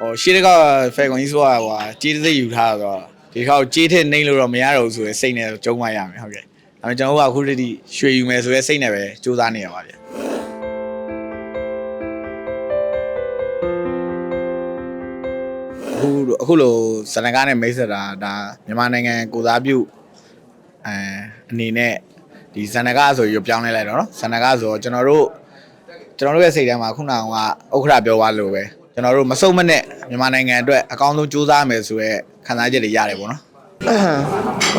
ဟိုရှေ့တကဖဲကွန်ကြီးဆိုတာဟိုကြေးတစ်သိပ်ယူထားတော့ဒီခေါက်ကြေးထက်နှိမ့်လို့တော့မရတော့ဘူးဆိုရင်စိတ်နဲ့ကျုံးမရမယ်ဟုတ်ကဲ့ဒါပေမဲ့ကျွန်တော်တို့ကအခုတည်းကရွှေယူမယ်ဆိုရဲစိတ်နဲ့ပဲစူးစမ်းနေရပါဗျာအခုအခုလိုစနကားနဲ့မိတ်ဆက်တာဒါမြန်မာနိုင်ငံကိုစားပြုအဲအနေနဲ့ဒီစနကားဆိုပြီးပြောင်းလဲလိုက်တော့နော်စနကားဆိုတော့ကျွန်တော်တို့ကျွန်တော်တို့ရဲ့စိတ်ထဲမှာခုနကဥက္ခရာပြောသွားလို့ပဲ ကျွန်တော်တို့မစုံမနဲ့မြန်မာနိုင်ငံအတွက်အကောင်းဆုံးစူးစမ်းမယ်ဆိုရဲခံစားချက်တွေရတယ်ပေါ့နော်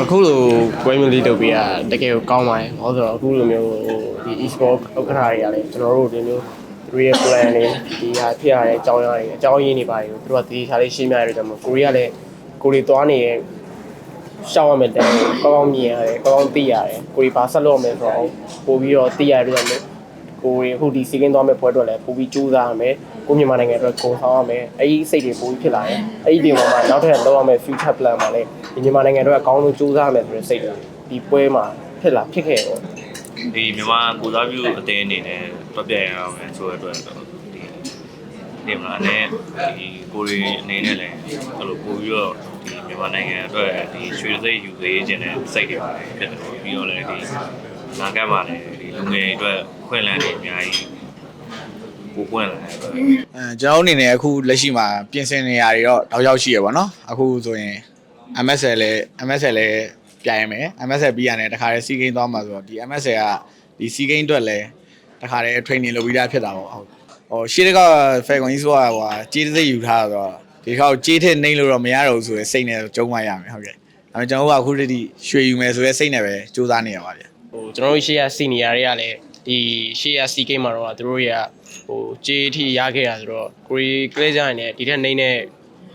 အခုလိုပွဲမျိုးလေးလုပ်ပေးတာတကယ်ကိုကောင်းပါတယ်။ဘာလို့ဆိုတော့အခုလိုမျိုးဟိုဒီ e-sport ဥက္ကဋ္ဌတွေကလည်းကျွန်တော်တို့ဒီမျိုးသူရဲ့ plan တွေဒီဟာဖြစ်ရတဲ့အကြောင်းအရာတွေအကြောင်းရင်းတွေပါတယ်သူတို့ကတည်ထားလေးရှင်းပြရတဲ့ကြောင့်မို့ကိုရီးယားလည်းကိုရီသွားနေရဲ့ရှောက်ရမယ်တဲ့ကောင်းကောင်းမြင်ရတယ်ကောင်းကောင်းသိရတယ်ကိုရီပါဆက်လို့ရမယ်ဆိုတော့ပို့ပြီးတော့သိရတဲ့ကြောင့်မို့ ကိုရီအခုဒီစီကင်းသွားမဲ့ပွဲအတွက်လည်းပို့ပြီးကြိုးစားရမယ်ကိုမြန်မာနိုင်ငံအတွက်ကိုဆောင်ရမယ်အဲ့ဒီစိတ်တွေပို့ပြီးဖြစ်လာတယ်အဲ့ဒီဒီမှာမှနောက်ထပ်လောက်ရမယ် future plan မှာလည်းဒီမြန်မာနိုင်ငံအတွက်အကောင်းဆုံးကြိုးစားရမယ်ဆိုတဲ့စိတ်တွေဒီပွဲမှာဖြစ်လာဖြစ်ခဲ့တော့ဒီမြန်မာကိုစားပြုအတင်းအနေနဲ့တွက်ပြရအောင်မယ်ဆိုတဲ့အတွက်တော့ဒီဒီမှာလည်းဒီကိုရီအနေနဲ့လည်းအဲ့လိုပို့ပြီးတော့ဒီမြန်မာနိုင်ငံအတွက်ဒီရွှေစိတ်ယူသေးခြင်းနဲ့စိတ်တွေပါတယ်ဖြစ်တယ်ပေါ့ပြီးတော့လည်းဒီနာဂတ်မှာလည်းဒီ လူငယ်တွေအတွက်ခွင့်လန်းတွေအများကြီးပိုပွင့်လာတယ်အတွက်အဲကျွန်တော်တို့အနေနဲ့အခုလက်ရှိမှာပြင်ဆင်နေရတွေတော့တောက်ရောက်ရှိရပါတော့အခုဆိုရင် MSL လည်း MSL လည်းပြိုင်ရမယ် MSL ပြီးရတယ်တခါတည်းစီးကိန်းသွားမှာဆိုတော့ဒီ MSL ကဒီစီးကိန်းအတွက်လည်းတခါတည်း training လုပ်ပြီးသားဖြစ်တာပေါ့ဟုတ်ဟိုရှေ့တကဖဲကွန်ကြီးဆိုတာဟိုကြေးတစ်သိပ်ယူထားတော့ဒီခေါက်ကြေးထက်နှိမ့်လို့တော့မရတော့ဘူးဆိုရင်စိတ်နဲ့ကျုံးမရမယ်ဟုတ်ကဲ့ဒါပေမဲ့ကျွန်တော်တို့ကအခုတည်းကရွှေယူမယ်ဆိုရဲစိတ်နဲ့ပဲစူးစမ်းနေရပါဗျာ ဟိုကျွန်တော်တို့ရှေ့ရစီနီယာတွေကလည်းဒီရှေ့ရစီကိန်းမှာတော့သူတို့တွေကဟိုဂျေးထီရခဲ့တာဆိုတော့ကိုရီကလေးကြရင်လည်းဒီထက်နှိမ့်တဲ့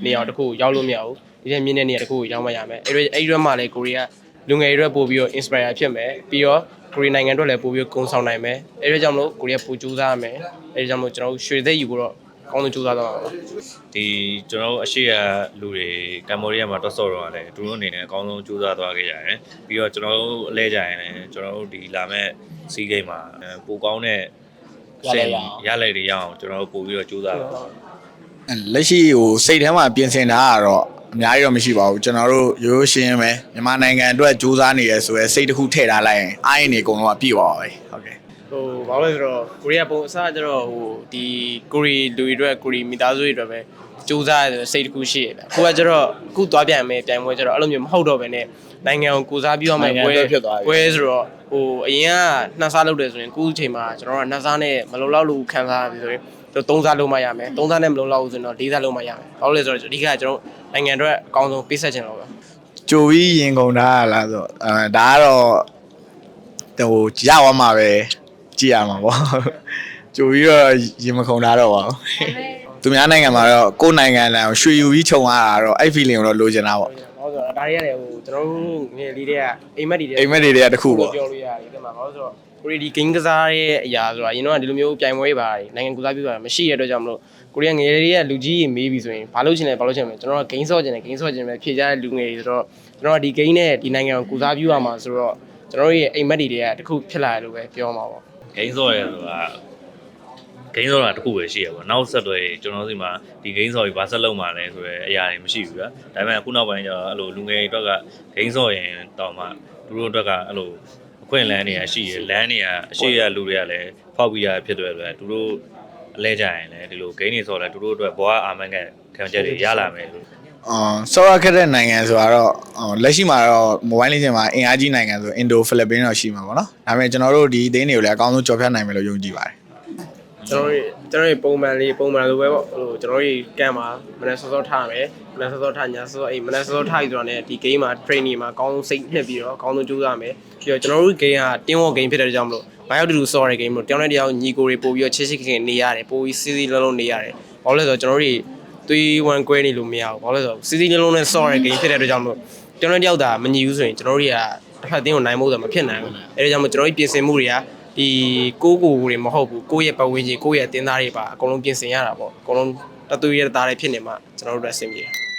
နေရာတစ်ခုရောက်လို့မရဘူးဒီထက်မြင့်တဲ့နေရာတစ်ခုကိုရောက်မှရမယ်အဲ့ဒီအဲ့ဒီတော့မှလည်းကိုရီကလူငယ်တွေအတွက်ပို့ပြီးတော့ inspire ဖြစ်မယ်ပြီးတော့ကိုရီနိုင်ငံအတွက်လည်းပို့ပြီးကုံဆောင်နိုင်မယ်အဲ့ဒီကြောင့်မလို့ကိုရီကပို့ကြိုးစားရမယ်အဲ့ဒီကြောင့်မလို့ကျွန်တော်တို့ရွှေသက်ယူကိုတော့ ကောင်းဆုံးကြိုးစားတော့မှာပါဒီကျွန်တော်တို့အရှိရလူတွေကမ္ဘောဒီးယားမှာတွတ်ဆော့တော့ရတယ်သူတို့အနေနဲ့အကောင်းဆုံးကြိုးစားသွားခဲ့ရတယ်ပြီးတော့ကျွန်တော်တို့အလဲကြရင်လည်းကျွန်တော်တို့ဒီလာမဲ့စီးဂိမ်းမှာအဲပိုကောင်းတဲ့ရလဲတွေရအောင်ကျွန်တော်တို့ပို့ပြီးတော့ကြိုးစားပါလက်ရှိဟိုစိတ်ထဲမှာပြင်ဆင်တာကတော့အများကြီးတော့မရှိပါဘူးကျွန်တော်တို့ရိုးရိုးရှင်းရှင်းပဲမြန်မာနိုင်ငံအတွက်စူးစမ်းနေရဆိုရဲစိတ်တစ်ခုထည့်ထားလိုက်ရင်အားရင်နေအကုန်လုံးကပြည့်သွားပါပဲဟုတ်ကဲ့ ဟိုဘာလို့လဲဆိုတော့ကိုရီးယားပုံအစားကျတော့ဟိုဒီကိုရီလူတွေအတွက်ကိုရီမိသားစုတွေအတွက်ပဲစူးစမ်းရတဲ့စိတ်တစ်ခုရှိရတယ်။အခုကကျတော့အခုသွားပြန်မယ်ပြန်ပွဲကျတော့အဲ့လိုမျိုးမဟုတ်တော့ဘဲနဲ့နိုင်ငံကိုကိုစားပြုရမယ်ပွဲပွဲဆိုတော့ဟိုအရင်ကနှစ်စားလုပ်တယ်ဆိုရင်အခုအချိန်မှာကျွန်တော်တို့ကနှစ်စားနဲ့မလုံလောက်လို့ခံစားရပြီဆိုရင်ကျွန်တော်သုံးစားလုပ်မှရမယ်။သုံးစားနဲ့မလုံလောက်ဘူးဆိုရင်တော့လေးစားလုပ်မှရမယ်။ဘာလို့လဲဆိုတော့အဓိကကျွန်တော်နိုင်ငံအတွက်အကောင်းဆုံးပေးဆက်ချင်တော့ပါကြိုပြီးရင်ကုန်တာလားဆိုတော့အဲဒါကတော့ဟိုရသွားမှာပဲ ကြည့်ရမှာပေါ့ကြိုပြီးတော့ရင်မခုန်တာတော့ပါဘူးသူများနိုင်ငံမှာတော့ကိုယ်နိုင်ငံလန်ကိုရွှေယူပြီးခြုံရတာတော့အဲ့ feeling ကိုတော့လိုချင်တာပေါ့။ဘာလို့ဆိုတော့ဒါတွေကလည်းဟိုကျွန်တော်တို့ငယ်လေးတွေကအိမ်မက်တွေအိမ်မက်တွေတွေကတစ်ခုပေါ့ပြောလို့ရတယ်ဒီမှာဘာလို့ဆိုတော့ကိုရီဒီ game ကစားရဲ့အရာဆိုတာအရင်တော့ဒီလိုမျိုးပြိုင်ပွဲတွေပါတယ်နိုင်ငံကူစားပြုတာမရှိရတဲ့အတွက်ကြောင့်မလို့ကိုရီးယားငယ်လေးတွေကလူကြီးကြီးမေးပြီဆိုရင်ဘာလို့ချင်လဲဘာလို့ချင်လဲကျွန်တော်က game ဆော့ချင်တယ် game ဆော့ချင်တယ်ဖြေကြတဲ့လူငယ်တွေဆိုတော့ကျွန်တော်ကဒီ game နဲ့ဒီနိုင်ငံကိုကူစားပြုရမှာဆိုတော့ကျွန်တော်ရဲ့အိမ်မက်တွေတွေကတခုဖြစ်လာတယ်လို့ပဲပြောမှာပေါ့ ဂိမ်းဆော့ရဲဆိုတာဂိမ်းဆော့တာတစ်ခုပဲရှိရပါနောက်ဆက်တွဲကျွန်တော်စီမှာဒီဂိမ်းဆော့ကြီးဘာဆက်လုံးမှာလဲဆိုရဲအရာတွေမရှိဘူးဗျာဒါပေမဲ့အခုနောက်ပိုင်းကျတော့အဲ့လိုလူငယ်တွေအတွက်ကဂိမ်းဆော့ရင်တော့မှသူတို့အတွက်ကအဲ့လိုအခွင့်အလန်းတွေကရှိရလမ်းတွေကအရှိရလူတွေကလည်းဖောက်ပြီးရဖြစ်တယ်ဆိုတော့သူတို့အလဲကြရင်လည်းဒီလိုဂိမ်းတွေဆော့လဲသူတို့အတွက်ဘဝအာမန်ကခံချက်တွေရလာမယ်လို့ အော်ဆောရခက်တဲ့နိုင်ငံဆိုတာတော့အော်လက်ရှိမှာတော့ mobile legend မှာအင်အားကြီးနိုင်ငံဆို Indo Philippines တော့ရှိမှာပေါ့နော်ဒါပေမဲ့ကျွန်တော်တို့ဒီအသင်းတွေကိုလည်းအကောင်းဆုံးကြော်ဖြတ်နိုင်မယ်လို့ယုံကြည်ပါတယ်ကျွန်တော်တို့ကျွန်တော်တို့ပုံမှန်လေးပုံမှန်လိုပဲပေါ့ဟိုကျွန်တော်တို့ကမ်မှာမနေ့စောစောထားမယ်မနေ့စောစောထားညစောစောအေးမနေ့စောစောထားပြီဆိုတော့ねဒီ game မှာ training မှာအကောင်းဆုံးစိတ်နှစ်ပြီးတော့အကောင်းဆုံးကြိုးစားမယ်ပြီးတော့ကျွန်တော်တို့ game က team work game ဖြစ်တဲ့ကြောင့်မလို့ဘာရောက်တူတူဆော့တဲ့ game လို့တယောက်နဲ့တယောက်ညီကိုတွေပို့ပြီးတော့ချစ်ချစ်ခင်ခင်နေရတယ်ပို့ပြီးစီးစီးလုံးလုံးနေရတယ်ဘာလို့လဲဆိုတော့ကျွန်တော်တို့ 3 1 quay နေလို့မရဘူးဘာလို့လဲဆိုတော့စီးစီးလုံးလုံးနဲ့ဆော့တဲ့ game ဖြစ်တဲ့အတွက်ကြောင့်မလို့တယောက်နဲ့တယောက်သာမညီဘူးဆိုရင်ကျွန်တော်တို့တွေကတစ်ဖက်အသင်းကိုနိုင်ဖို့ဆိုမဖြစ်နိုင်ဘူးအဲဒါကြောင့်မို့ကျွန်တော်တို့ပြင်ဆင်မှုတွေကဒီကိုကိုတွေမဟုတ်ဘူးကိုယ့်ရဲ့ပတ်ဝန်းကျင်ကိုယ့်ရဲ့အသင်းသားတွေပါအကုန်လုံးပြင်ဆင်ရတာပေါ့အကုန်လုံးတသွေးရတဲ့သားတွေဖြစ်နေမှကျွန်တော်တို့အတွက်အဆင်ပြေတယ်